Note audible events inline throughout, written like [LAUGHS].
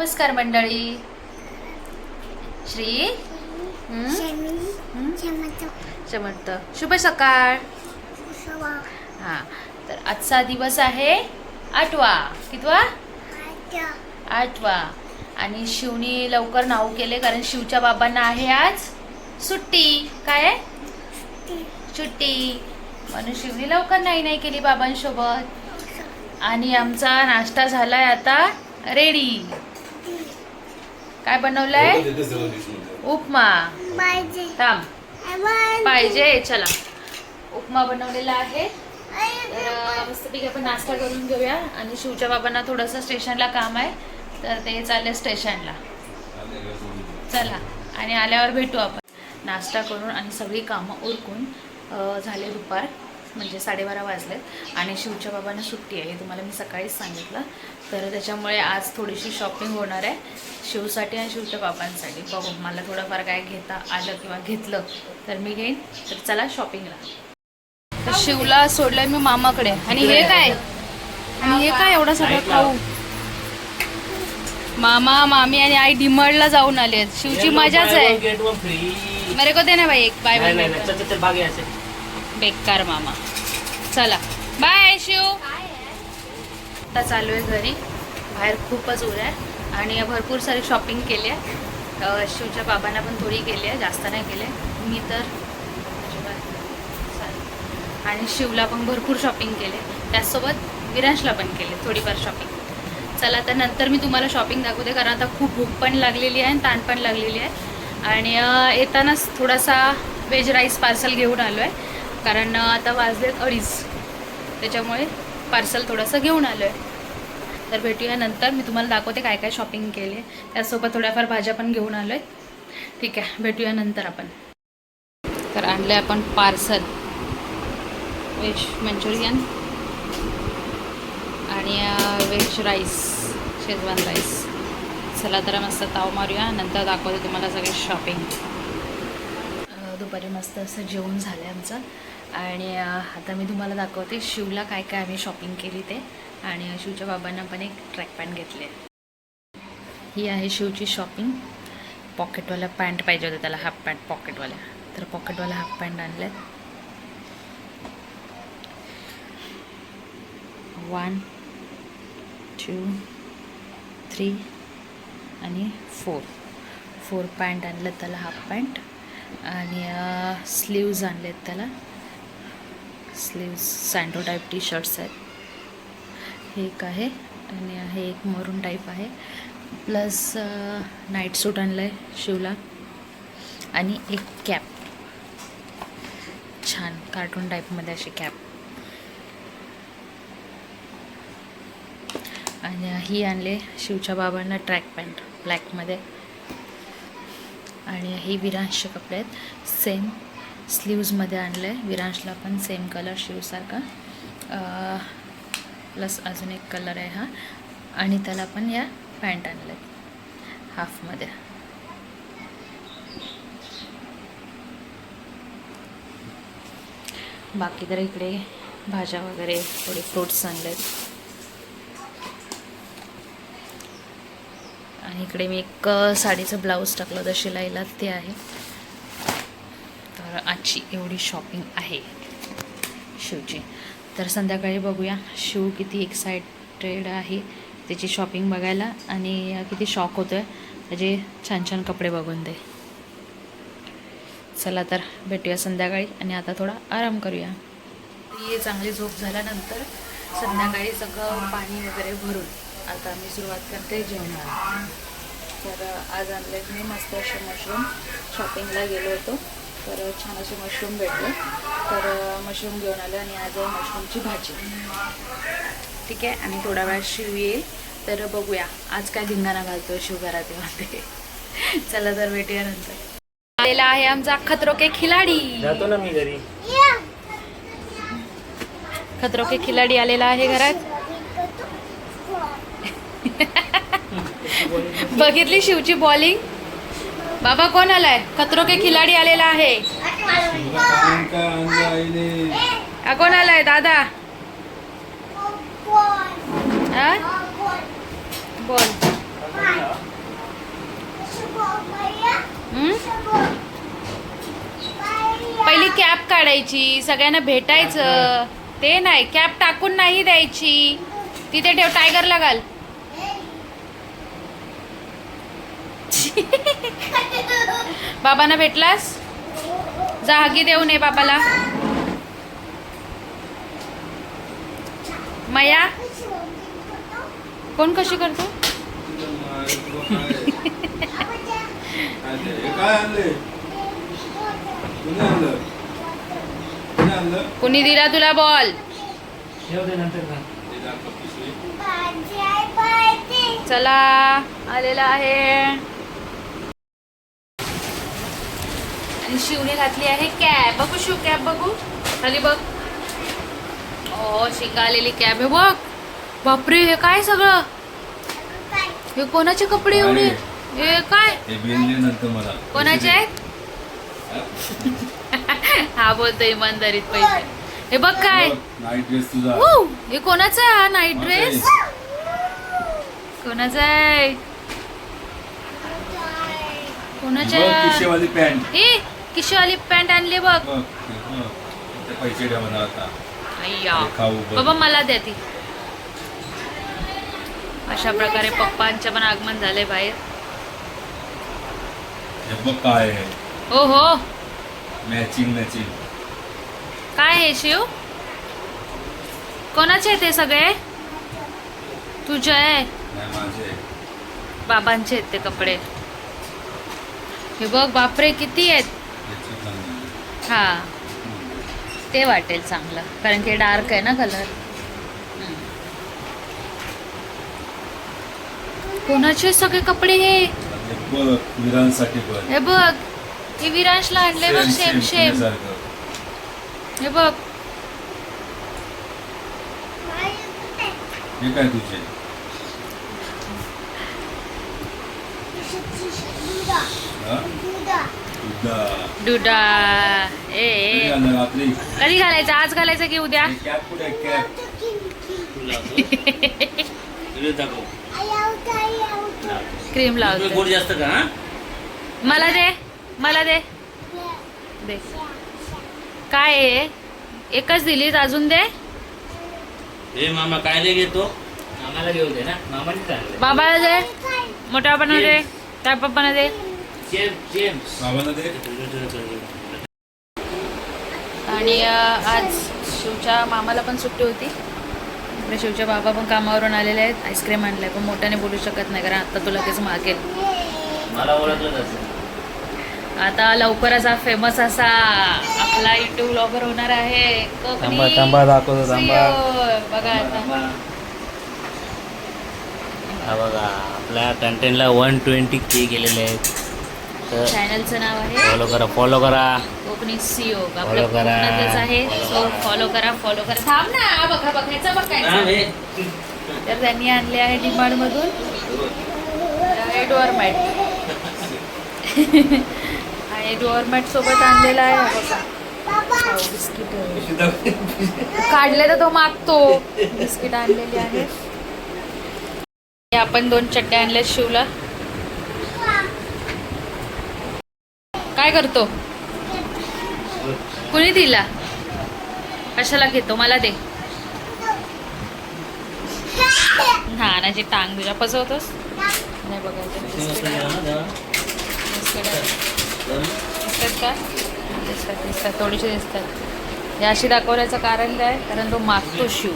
नमस्कार मंडळी. श्री? हं? हं? समर्थ शुभ सकाळ. हां तर आजचा दिवस आहे आठवा. कितवा? आठवा. आणि शिवनी लवकर नाव केले कारण शिवच्या बाबांना आहे आज सुट्टी. काय? सुट्टी. म्हणून शिवनी लवकर नाही नाही केली बाबांसोबत. आणि आमचा नाश्ता झालाय आता रेडी. काय बनवलंय? उपमा. थांब. पाहिजे चला. उपमा बनवलेला आहे. तर मस्तपैकी आपण नाश्ता करून घेऊया. आणि शिवच्या बाबांना थोडंसं स्टेशनला काम आहे. तर ते चालले स्टेशनला. चला. आणि आल्यावर भेटू आपण. नाश्ता करून आणि सगळी कामं उरकून झाले दुपार. म्हणजे साडेबारा वाजले आणि शिवच्या बाबांना सुट्टी आहे हे तुम्हाला मी सकाळीच सांगितलं. तर त्याच्यामुळे आज थोडीशी शॉपिंग होणार आहे शिवसाठी आणि शिवच्या बाबांसाठी. बघू मला थोडंफार काय घेता आलं किंवा घेतलं तर मी घेईन. तर चला शॉपिंगला तर शिवला सोडलंय मी मामाकडे. आणि हे काय? आणि हे काय एवढं सगळं खाऊ? मामा मामी आणि आई डिमर्डला जाऊन आले शिवची मजाच आहे. मेरे को दे ना भाई एक बाय नाही बेकार मामा. चला. बाय शिव आता चालू आहे घरी. बाहेर खूपच उर आहे. आणि भरपूर सारी शॉपिंग केली आहे. शिवच्या बाबांना पण थोडी केली आहे. जास्त नाही केले मी तर चालेल. आणि शिवला पण भरपूर शॉपिंग केले. त्याचसोबत विरांशला पण केले थोडीफार शॉपिंग चला तर नंतर मी तुम्हाला शॉपिंग दाखवते. कारण आता खूप भूक पण लागलेली आहे आणि ताण पण लागलेली आहे. आणि येतानाच थोडासा व्हेज राईस पार्सल घेऊन आलो आहे कारण आता वाजलेत अडीच. त्याच्यामुळे पार्सल थोडंसं घेऊन आलो आहे तर भेटूया नंतर. मी तुम्हाला दाखवते काय काय शॉपिंग केले. त्यासोबत थोड्याफार भाज्या पण घेऊन आलो आहे ठीक आहे भेटूया नंतर आपण. तर आणलं आहे आपण पार्सल व्हेज मंचुरियन आणि व्हेज राईस शेजवान राईस चला तर मस्त ताव मारूया. नंतर दाखवते तुम्हाला सगळे शॉपिंग दुपारी मस्त असं जेवण झालं आहे आमचं. आणि आता मी तुम्हाला दाखवते शिवला काय काय आम्ही शॉपिंग केली ते. आणि शिवच्या बाबांना पण एक ट्रॅक पॅन्ट घेतली आहे. ही आहे शिवची शॉपिंग पॉकेटवाला पॅन्ट पाहिजे होतं त्याला हाफ पॅन्ट पॉकेटवाल्या तर पॉकेटवाला हाफ पॅन्ट आणले वन टू थ्री आणि फोर फोर पॅन्ट आणलं त्याला हाफ पॅन्ट आणि स्लीव्ज आणलेत त्याला. Sleeves sando type T shirts आहेत. हे एक आहे आणि हे एक मरून टाईप आहे. प्लस नाईट सूट आणलं आहे शिवला. आणि एक कॅप छान कार्टून टाईपमध्ये अशी कॅप आणि ही आणले शिवच्या बाबांना ट्रॅक पॅन्ट ब्लॅकमध्ये आणि हे विरांशचे कपडे आहेत. सेम स्लीव्जमध्ये आणलं आहे विरांशला पण सेम कलर शिवसारखा प्लस अजून एक कलर आहे हा. आणि त्याला पण या पॅन्ट आणल्या. आहेत हाफमध्ये बाकी तर इकडे भाज्या वगैरे थोडे फ्रूट्स आणले आहेत इकडे मी एक साडीचं ब्लाऊज टाकलं होतं शिलाईला ते आहे. तर आजची एवढी शॉपिंग आहे शिवची. तर संध्याकाळी बघूया शिव किती एक्सायटेड आहे त्याची शॉपिंग बघायला आणि किती शॉक होतो आहे त्याचे छान छान कपडे बघून दे. चला तर भेटूया संध्याकाळी आणि आता थोडा आराम करूया. ती चांगली झोप झाल्यानंतर संध्याकाळी सगळं पाणी वगैरे भरून आता मी सुरुवात करते जेवणाला. तर आज आणले मी मस्त असे मशरूम शॉपिंगला गेलो होतो. तर छान असे मशरूम भेटले. तर मशरूम घेऊन आले आणि आज मशरूमची भाजी. ठीक आहे? आणि थोडा वेळ शिव येईल. तर बघूया. आज काय धिंगाणा घालतोय शिव घरात येते चला तर भेटूया नंतर. आलेला आहे आमचा खतरो के खिलाडी. जातो ना मी घरी. खतरो के खिलाडी आलेला आहे घरात. [LAUGHS] [LAUGHS] बघितली शिवची बॉलिंग? बाबा कोण आलाय? खतरो के खिलाडी आलेला आहे. कोण आलाय? दादा. बोल. पहिली कॅप काढायची सगळ्यांना भेटायचं. ते नाही कॅप टाकून नाही द्यायची. तिथे ठेव टायगरला घाल [LAUGHS] बाबांना भेटलास? जागी देऊन देऊ नये बाबाला. मया? कोण कशी करतो? कुणी दिला तुला बॉल? चला आलेला आहे आणि शिवने घातली आहे. कॅब बघू शिव कॅब बघू. खाली बघ. ओ शिका आलेली कॅब आहे बघ. बापरे हे काय सगळं? हे कोणाचे कपडे एवढे? हे काय? हे कोणाचे? आहेत [LAUGHS] हा बोलतो इमानदारीत पैसे. हे बघ काय? हे कोणाचा आहे हा नाईट ड्रेस कोणाचा आहे? कोणाचा बघ, आहे? किशेवाली पॅन्ट हे किशोवाली पॅन्ट आणली बघ. पैसे आता. अय्या. हे खाऊ बघ. बाबा मला द्या ती. अशा प्रकारे पप्पांचं पण आगमन झालंय बाहेर. हे बघ काय आहे. हो हो. मॅचिंग मॅचिंग काय आहे शिव? कोणाचे आहे ते सगळे? तुझे आहे. नाही माझे बाबांचे आहेत ते कपडे. हे बघ बापरे किती आहेत. हा. ते वाटेल चांगलं. कारण की डार्क आहे ना कलर कोणाचे सगळे कपडे हे? हे बघ हे बघ विरांशला आणले बघ सेम सेम पुण्यासारखं. हे बघ. हे काय तुझे? हा? डुडा ए कधी घालायचं? आज घालायचं की उद्या. क्रीम लावतो. गोड जास्त का? मला दे. मला दे. दे. काय आहे? एकच दिलीत अजून दे. हे मामा काय लय घेतो? मामाला घेऊ दे ना. मामाने चांगलं बाबाला दे. मोठ्या बाबांना दे. त्या पप्पांना दे. जेम्स जेम्स बाबांना दे. आणि अ, आज शिवच्या मामाला पण सुट्टी होती. इकडे शिवच्या बाबा पण कामावरून आलेले आहेत. आईस्क्रीम आणलंय. पण मोठ्याने बोलू शकत नाही कारण आता तो लगेच मागेल. मला ओळखलं असं आता लवकरच हा फेमस असा आपला युट्यूब ब्लॉगर होणार आहे. कोकणी थांबा, थांबा, दाखवतो, थांबा. CEO. बघा आता. हा बघा आपल्या कंटेंटला वन ट्वेंटी के गेलेले आहेत. तर चॅनलचं नाव आहे. फॉलो करा फॉलो करा. कोकणी सीओ आपलं करा. आहे. सो. फॉलो करा फॉलो करा. थांब ना बघा बघायचं हा, बघायचं. तर त्यांनी आणले आहे डिमांड मधून डोअर मॅट आणि डोअर मॅट सोबत आणलेला आहे हा बघा. हो, बिस्किट. आहे. काढले तर तो मागतो. बिस्किट आणलेली आहे हे आपण दोन चड्ड्या आणल्या शिवला. काय करतो? कुणी दिला? कशाला घेतो? मला दे. हा नाची टांग तुझ्या पसवतोस नाही बघायचं. दिसतात का? दिसतात दिसतात. थोडीशी दिसतात. हे अशी दाखवण्याचं कारण काय? कारण तो मागतो शिव.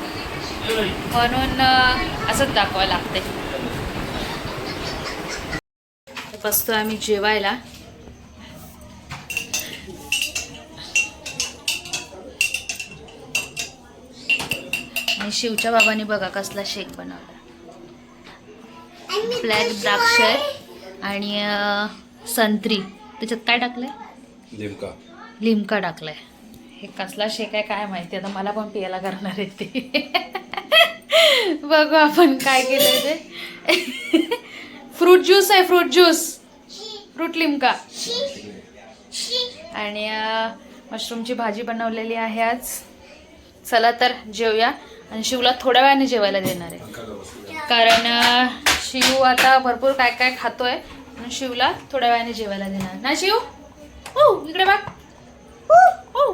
म्हणून असंच दाखवायला लागते बसतो आम्ही जेवायला. शिवच्या बाबांनी बघा कसला शेक बनवला. ब्लॅक द्राक्ष आहे. आणि संत्री. त्याच्यात काय टाकलंय? लिमका. लिमका टाकलाय. हे कसला शेक आहे काय माहिती? आता मला पण पियाला करणार आहे ते? बघू आपण काय केलंय ते. फ्रूट ज्यूस आहे फ्रूट ज्यूस फ्रूट लिमका. आणि मशरूमची भाजी बनवलेली आहे आज. चला तर जेवूया. आणि शिवला थोड्या वेळाने जेवायला देणार आहे. कारण शिव आता भरपूर काय काय खातोय म्हणून शिवला थोड्या वेळाने जेवायला देणार. ना शिव? हो इकडे बघ. हो.